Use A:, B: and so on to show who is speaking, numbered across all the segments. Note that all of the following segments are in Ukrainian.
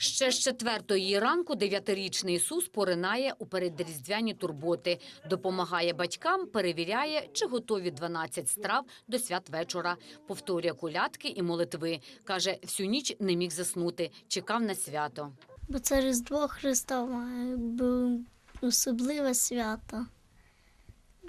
A: Ще з четвертої ранку дев'ятирічний Ісус поринає у передріздвяні турботи, допомагає батькам, перевіряє, чи готові 12 страв до святвечора, повторює колядки і молитви. Каже, всю ніч не міг заснути, чекав на свято.
B: Бо це Різдво Христа має особливе свято.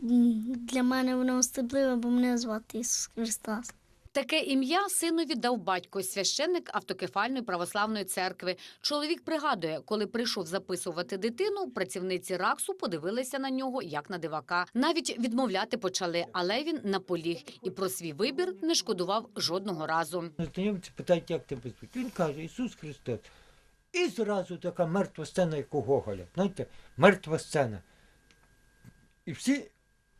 B: Для мене воно особливе, бо мене звати Ісус Христос.
A: Таке ім'я синові дав батько, священник автокефальної православної церкви. Чоловік пригадує, коли прийшов записувати дитину, працівниці РАКСу подивилися на нього як на дивака. Навіть відмовляти почали, але він наполіг і про свій вибір не шкодував жодного разу.
C: Знайомці питають, як тебе звуть. Він каже, Ісус Христос. І зразу така мертва сцена, як у Гоголя. Знаєте, мертва сцена. І всі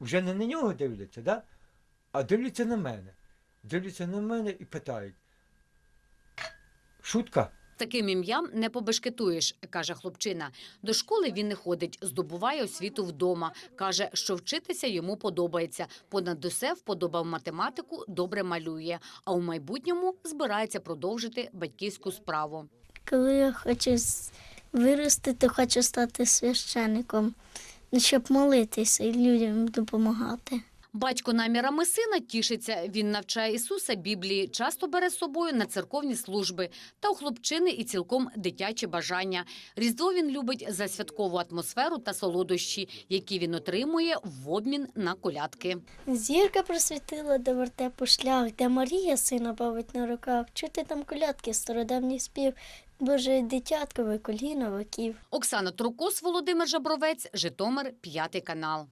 C: вже не на нього дивляться, да? а дивляться на мене. Дивляться на мене і питають. Шутка?
A: Таким ім'ям не побешкетуєш, каже хлопчина. До школи він не ходить, здобуває освіту вдома. Каже, що вчитися йому подобається. Понад усе вподобав математику, добре малює. А у майбутньому збирається продовжити батьківську справу.
B: Коли я хочу вирости, то хочу стати священником, щоб молитися і людям допомагати.
A: Батько намірами сина тішиться. Він навчає Ісуса Біблії, часто бере з собою на церковні служби. Та у хлопчини і цілком дитячі бажання. Різдво він любить за святкову атмосферу та солодощі, які він отримує в обмін на колядки.
B: Зірка просвітила до вертепу шлях, де Марія сина бавить на руках. Чути там колядки, стародавній спів, Боже дитяткове коліно веків.
A: Оксана Трукос, Володимир Жабровець, Житомир, п'ятий канал.